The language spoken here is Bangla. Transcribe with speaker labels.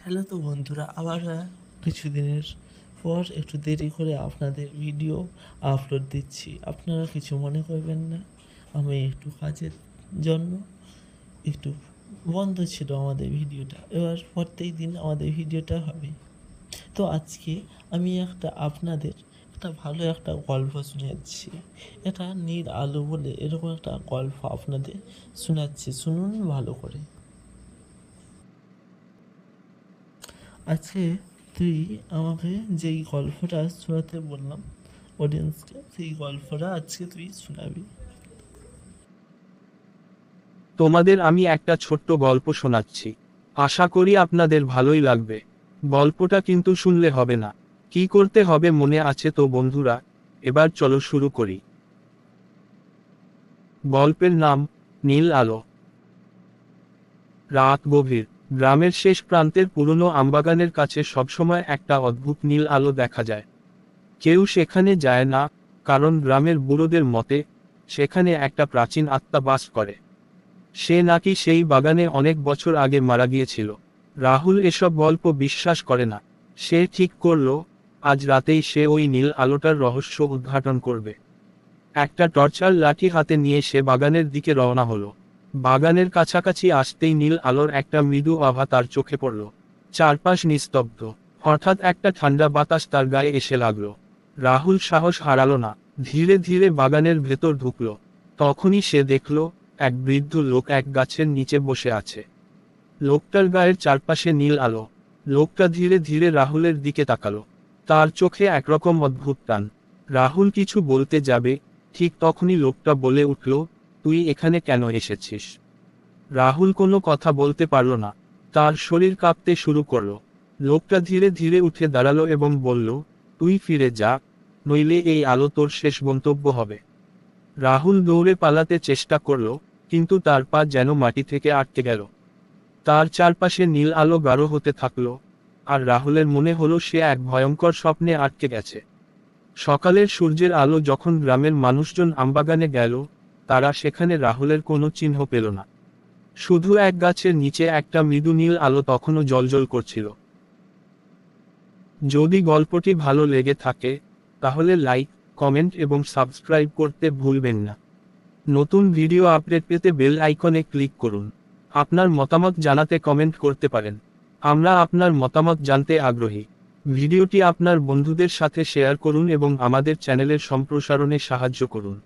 Speaker 1: হ্যালো তো বন্ধুরা আবার আহ, কিছুদিনের পর একটু দেরি করে আপনাদের ভিডিও আপলোড দিচ্ছি। আপনারা কিছু মনে করবেন না আমি একটু কাজের জন্য একটু বন্ধ ছিল আমাদের ভিডিওটা এবার প্রত্যেক দিন আমাদের ভিডিওটা হবে। তো আজকে আমি একটা আপনাদের একটা ভালো একটা গল্প শোনাচ্ছি এটা নীল আলো বলে এরকম একটা গল্প আপনাদের শোনাচ্ছি। শুনুন ভালো করে। আজকে তুই আমাকে যেই গল্পটা শোনাতে বললাম অডিয়েন্সকে সেই গল্পটা আজকে তুই শোনাবি।
Speaker 2: তোমাদের আমি একটা ছোট্ট গল্প শোনাচ্ছি। আশা করি আপনাদের ভালোই লাগবে। গল্পটা কিন্তু শুনলে হবে না। কি করতে হবে মনে আছে তো বন্ধুরা, এবার চলো শুরু করি। গল্পের নাম, নীল আলো। রাত গভীর। গ্রামের শেষ প্রান্তের পুরনো আমবাগানের কাছে সবসময় একটা অদ্ভুত নীল আলো দেখা যায়। কেউ সেখানে যায় না, কারণ গ্রামের বুড়োদের মতে, সেখানে একটা প্রাচীন আত্মা বাস করে। সে নাকি সেই বাগানে অনেক বছর আগে মারা গিয়েছিল। রাহুল এসব গল্প বিশ্বাস করে না। সে ঠিক করল, আজ রাতেই সে ওই নীল আলোটার রহস্য উদ্ঘাটন করবে। একটা টর্চার লাঠি হাতে নিয়ে সে বাগানের দিকে রওনা হলো। বাগানের কাছাকাছি আসতেই নীল আলোর একটা মৃদু আভা তার চোখে পড়ল। চারপাশ নিস্তব্ধ। হঠাৎ একটা ঠান্ডা বাতাস তার গায়ে এসে লাগল। রাহুল সাহস হারালো না। ধীরে ধীরে বাগানের ভেতর ঢুকলো। তখনই সে দেখল, এক বৃদ্ধ লোক এক গাছের নিচে বসে আছে। লোকটার গায়ের চারপাশে নীল আলো। লোকটা ধীরে ধীরে রাহুলের দিকে তাকালো। তার চোখে একরকম অদ্ভুত টান। রাহুল কিছু বলতে যাবে, ঠিক তখনই লোকটা বলে উঠল তুই এখানে কেন এসেছিস? রাহুল কোনো কথা বলতে পারল না। তার শরীর কাঁপতে শুরু করল। লোকটা ধীরে ধীরে উঠে দাঁড়াল এবং বলল, তুই ফিরে যা, নইলে এই আলো তোর শেষ গন্তব্য হবে। রাহুল দৌড়ে পালাতে চেষ্টা করল, কিন্তু তার পা যেন মাটি থেকে আটকে গেল। তার চারপাশে নীল আলো গাঢ় হতে থাকল, আর রাহুলের মনে হলো সে এক ভয়ঙ্কর স্বপ্নে আটকে গেছে। সকালের সূর্যের আলো যখন গ্রামের মানুষজন আমবাগানে গেল তারা সেখানে রাহুলের কোনো চিহ্ন পেল না। শুধু এক গাছের নিচে একটা মৃদু নীল আলো তখনও জলজল করছিল। যদি গল্পটি ভালো লেগে থাকে, তাহলে লাইক, কমেন্ট এবং সাবস্ক্রাইব করতে ভুলবেন না। নতুন ভিডিও আপডেট পেতে বেল আইকনে ক্লিক করুন। আপনার মতামত জানাতে কমেন্ট করতে পারেন। আমরা আপনার মতামত জানতে আগ্রহী। ভিডিওটি আপনার বন্ধুদের সাথে শেয়ার করুন এবং আমাদের চ্যানেলের সম্প্রসারণে সাহায্য করুন।